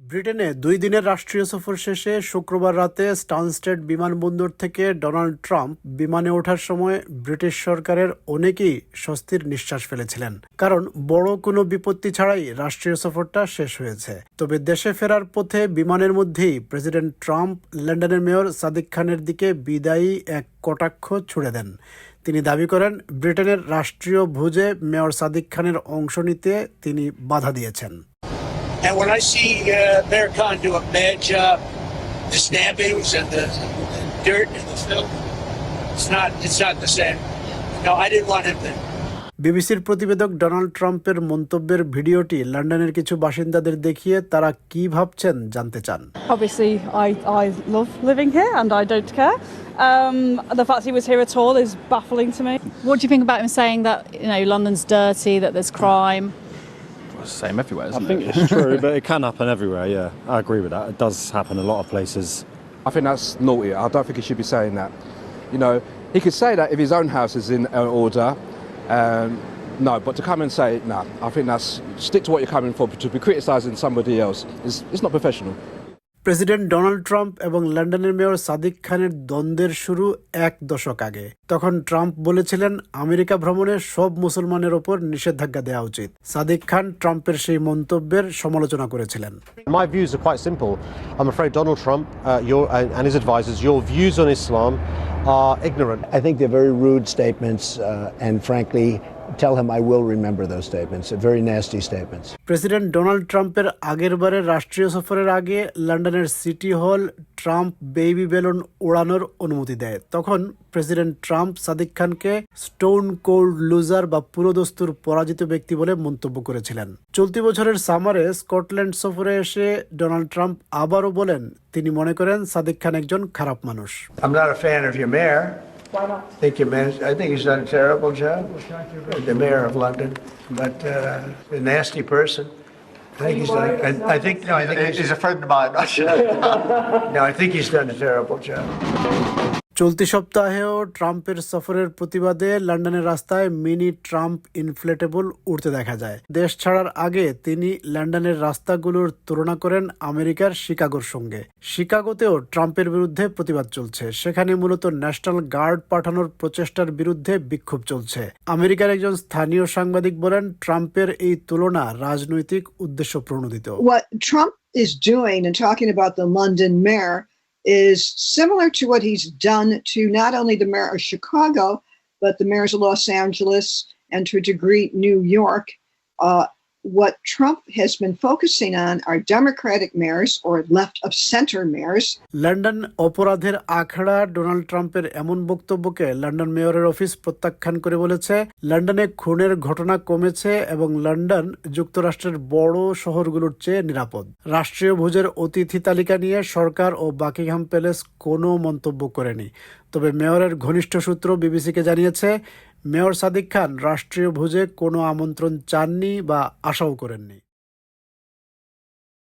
ব্রিটেনে দুই দিনের রাষ্ট্রীয় সফর শেষে শুক্রবার রাতে স্টানস্টেড বিমানবন্দর থেকে ডোনাল্ড ট্রাম্প বিমানে ওঠার সময় ব্রিটিশ সরকারের অনেকেই স্বস্তির নিঃশ্বাস ফেলেছিলেন। কারণ বড় কোনো বিপত্তি ছাড়াই রাষ্ট্রীয় সফরটা শেষ হয়েছে। তবে দেশে ফেরার পথে বিমানের মধ্যেই প্রেসিডেন্ট ট্রাম্প লন্ডনের মেয়র সাদিক খানের দিকে বিদায়ী এক কটাক্ষ ছুড়ে দেন। তিনি দাবি করেন, ব্রিটেনের রাষ্ট্রীয় ভোজে মেয়র সাদিক খানের অংশ নিতে তিনি বাধা দিয়েছেন। And when I see uh, Mayor Khan do a bad job, the snappings and the, the dirt and the filth, it's not it's not the same. No, I didn't want him to. বিবিসির প্রতিবেদক Donald ট্রাম্পের মন্তব্যের ভিডিওটি লন্ডনের কিছু বাসিন্দাদের দেখিয়ে তারা কি ভাবছেন জানতে চান Obviously, I, I love living here and I don't care. Um, the fact he was here at all is baffling to me. What do you think about him saying that you know London's dirty, that there's crime? It's the same everywhere, I isn't think it? it's true, but it can happen everywhere. Yeah, I agree with that. It does happen a lot of places. I think that's naughty. I don't think he should be saying that. You know, he could say that if his own house is in uh, order. Um, no, but to come and say, no, I think that's stick to what you're coming for. But to be criticising somebody else is it's not professional. President Donald Trump এবং লন্ডনের mayor Sadiq খানের দ্বন্দ্বের শুরু এক দশক আগে। তখন Trump বলেছিলেন আমেরিকা ভ্রমণে সব মুসলমানের ওপর নিষেধাজ্ঞা দেওয়া উচিত। সাদিক খান ট্রাম্পের সেই মন্তব্যের সমালোচনা করেছিলেন। My views are quite simple I am afraid Donald Trump your and his advisers your views on Islam are I think they are very rude frankly tell him I will remember those statements. Very nasty statements. President Donald ট্রাম্পের আগের বারের রাষ্ট্রীয় সফরের আগে লন্ডনের city হল Trump baby balloon ওড়ানোর অনুমতি দেয় তখন প্রেসিডেন্ট ট্রাম্প সাদিক খানকে স্টোন কোল্ড লুজার বা পুরোদস্তুর পরাজিত ব্যক্তি বলে মন্তব্য করেছিলেন চলতি বছরের সামারে স্কটল্যান্ড সফরে এসে ডোনাল্ড ট্রাম্প আবারও বলেন তিনি মনে করেন সাদিক খান একজন খারাপ মানুষ I'm not a fan of your mayor. Why not? I think your man, I think he's done a terrible job. The mayor of London, but uh, a nasty person. I think he's done. I, I think no. I think he's, a friend of mine. I'm not sure. no. I think he's done a terrible job. চলতি সপ্তাহেও ট্রাম্পের সফরের প্রতিবাদে লন্ডনের রাস্তায় mini Trump inflatable উড়তে দেখা যায়। দেশ ছাড়ার আগে তিনি লন্ডনের রাস্তাগুলোর তুলনা করেন আমেরিকার শিকাগোর সঙ্গে। শিকাগোতেও ট্রাম্পের বিরুদ্ধে প্রতিবাদ চলছে। সেখানে মূলত ন্যাশনাল গার্ড পাঠানোর প্রচেষ্টার বিরুদ্ধে বিক্ষোভ চলছে। আমেরিকার একজন স্থানীয় সাংবাদিক বলেন, ট্রাম্পের এই তুলনা রাজনৈতিক উদ্দেশ্য প্রণোদিত। Is doing and talking about the London mayor is similar to what he's done to not only the mayor of Chicago, but the mayors of Los Angeles and to a degree New York. Uh, what Trump has been focusing on are Democratic mayors or left of center mayors. London অপরাধের আখড়া Donald ট্রাম্পের এমন বক্তব্যকে London মেয়রের office প্রত্যাখ্যান করে বলেছে। লন্ডনে খুনের ঘটনা কমেছে এবং লন্ডন যুক্তরাষ্ট্রের বড় শহরগুলোর চেয়ে নিরাপদ। রাষ্ট্রীয় ভোজের অতিথি তালিকা নিয়ে সরকার ও বাকিংহাম প্যালেস কোনো মন্তব্য করেনি। তবে মেয়রের ঘনিষ্ঠ সূত্র বিবিসিকে জানিয়েছে মেয়র সাদিক খান রাষ্ট্রীয় ভোজে কোনো আমন্ত্রণ চাননি বা আশাও করেননি।